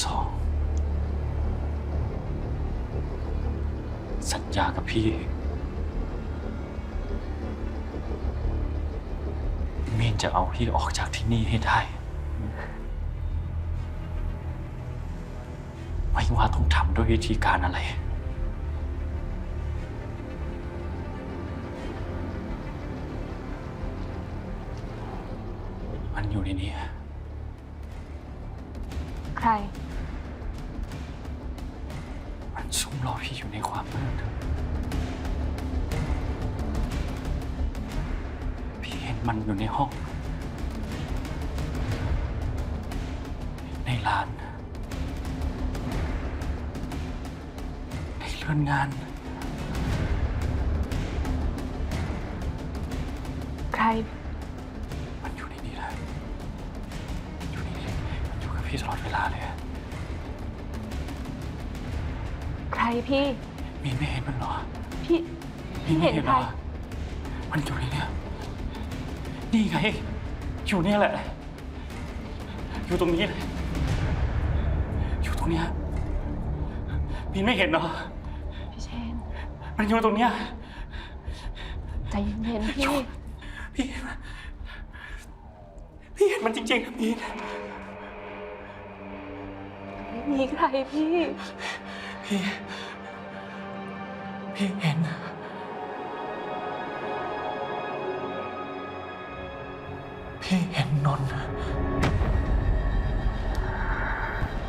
สอง สัญญากับพี่ มีนจะเอาพี่ออกจากที่นี่ให้ได้ ไม่ว่าต้องทำด้วยวิธีการอะไรมันอยู่ในนี้ ใคร ซุ่มรอพี่อยู่ในความมืดพี่เห็นมันอยู่ในห้อง ในร้าน ในเรือนงาน ใคร มันอยู่ในนี้แหละอยู่ในนี้มันอยู่กับพี่ตลอดเวลาเลยอะ พี่ มีนไม่เห็นมันเหรอ พี่ พี่เห็นเหใครรอมันอยู่ในเนี้ยนี่ไง อยู่เนี่ยแหละ อยู่ตรงนี้เลยอยู่ตรงเนี้ยมีนไม่เห็นเหรอ พี่เชน มันอยู่ตรงเนี้ยใจเย็นๆพี่ พี่ พี่เห็นมันจริงๆนะมีนไม่มีใครพี่ พี่ พี่เห็น พี่เห็นนนท์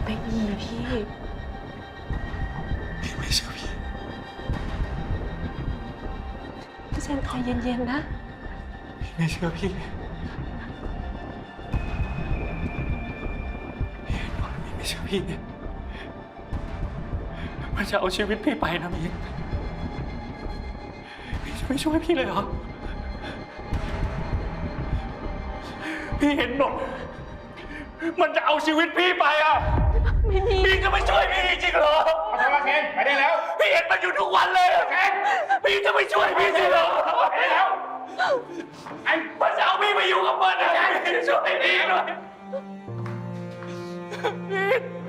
ไม่มีพี่ พี่ไม่เชื่อพี่ พี่เชนใจเย็นๆนะ พี่ไม่เชื่อพี่ พี่เห็นนนท์พี่ไม่เชื่อพี่ันจะเอาชีวิตพี่ไปนะมิงพี่จะไม่ช่วยพี่เลยเหรอ พี่เห็นหนดมันจะเอาชีวิตพี่ไปอะ ไม่มีพี่จะไม่ช่วยพี่จริงเหรอ เอาทำมาเคนไปได้แล้ว พี่เห็นมันอยู่ทุกวันเลยเคนพี่จะไม่ช่วยพี่จริงเหรอ ไปได้แล้ว ไอ้มันจะเอาพี่ไปอยู่กับมันนะพี่ช่วยพี่หน่อยพี่